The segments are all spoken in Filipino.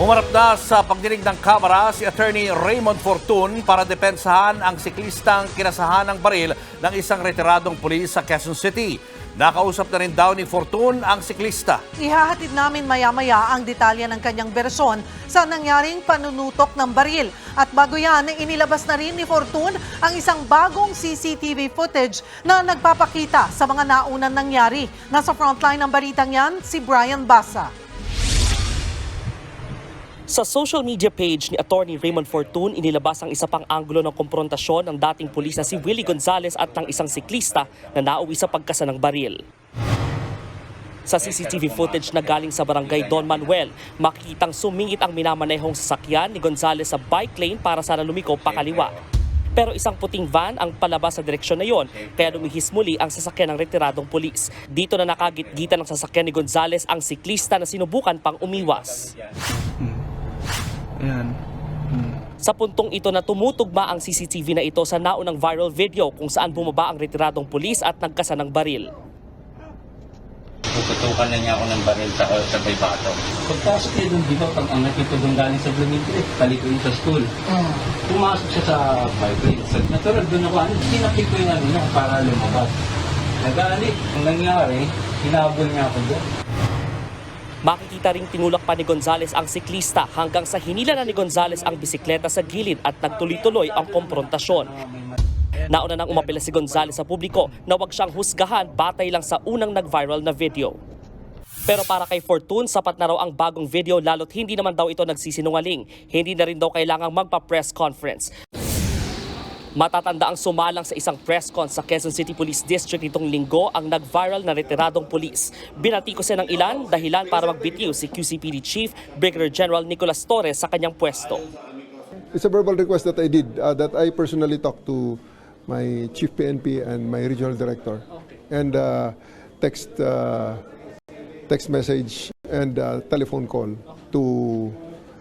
Umarap na sa pagdinig ng kamera si Attorney Raymond Fortun para depensahan ang siklistang kinasahan ng baril ng isang retiradong pulis sa Quezon City. Nakausap na rin daw ni Fortun ang siklista. Ihahatid namin maya-maya ang detalye ng kanyang bersyon sa nangyaring panunutok ng baril. At bago yan, inilabas na rin ni Fortun ang isang bagong CCTV footage na nagpapakita sa mga naunang nangyari. Nasa frontline ng balitang yan, si Brian Basa. Sa social media page ni Attorney Raymond Fortun, inilabas ang isa pang anggulo ng komprontasyon ng dating pulis na si Willie Gonzales at ng isang siklista na nauwi sa pagkasa ng baril. Sa CCTV footage na galing sa barangay Don Manuel, makikitang sumingit ang minamanehong sasakyan ni Gonzales sa bike lane para sana lumiko pakaliwa. Pero isang puting van ang palabas sa direksyon na yon, kaya lumihis muli ang sasakyan ng retiradong pulis. Dito na nakagitgitan ng sasakyan ni Gonzales ang siklista na sinubukan pang umiwas. Ayan. Hmm. Sa puntong ito na tumutugma ang CCTV na ito sa naunang viral video kung saan bumaba ang retiradong pulis at nagkasa ng baril. Tututukan na niya ako ng baril sa, sa may bato. Pagpasok niya doon, di ba, pag angat ito doon galing sa Bloomington, balik ko yun sa school. Pumasok siya sa bike lane. Sa natural doon ako, ano, tinapik ko yung ano niya para lumabas. Nagalit. Ang nangyari, hinabol niya ako doon. Makikita ring tinulak pa ni Gonzales ang siklista hanggang sa hinila na ni Gonzales ang bisikleta sa gilid at nagtuloy-tuloy ang komprontasyon. Nauna nang umapela si Gonzales sa publiko na wag siyang husgahan batay lang sa unang nag-viral na video. Pero para kay Fortune, sapat na raw ang bagong video lalo't hindi naman daw ito nagsisinungaling. Hindi na rin daw kailangang magpa-press conference. Matatanda ang sumalang sa isang press con sa Quezon City Police District itong linggo ang nag-viral na retiradong pulis. Binatiko siya ng ilan dahilan para magbitiw si QCPD Chief Brigadier General Nicolas Torres sa kanyang pwesto. It's a verbal request that I did, uh, that I personally talked to my chief PNP and my regional director, and uh, text, uh, text message and uh, telephone call to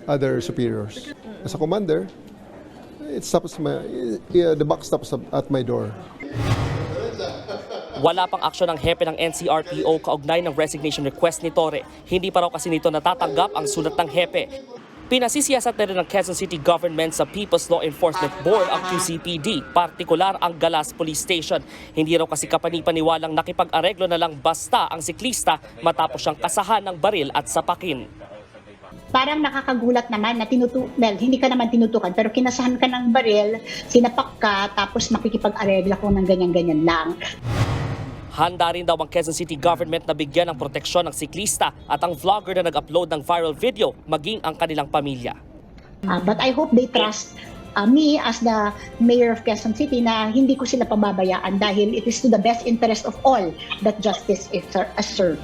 other superiors. As a commander, it stops my, yeah, the buck stops at my door. Wala pang aksyon ng hepe ng NCRPO kaugnay ng resignation request ni Torre. Hindi pa raw kasi nito natatanggap ang sulat ng hepe. Pinasisiyasat na rin ng Quezon City Government sa People's Law Enforcement Board ang QCPD, partikular ang Galas Police Station. Hindi raw kasi kapanipaniwalang nakipag-areglo na lang basta ang siklista matapos siyang kasahan ng baril at sapakin. Parang nakakagulat naman na tinutu well, hindi ka naman tinutukan pero kinasahan ka ng baril, sinapak ka, tapos makikipag-aregla ko ng ganyan-ganyan lang. Handa rin daw ang Quezon City government na bigyan ng proteksyon ng siklista at ang vlogger na nag-upload ng viral video maging ang kanilang pamilya. Uh, but I hope they trust uh, me as the mayor of Quezon City na hindi ko sila pababayaan dahil it is to the best interest of all that justice is served.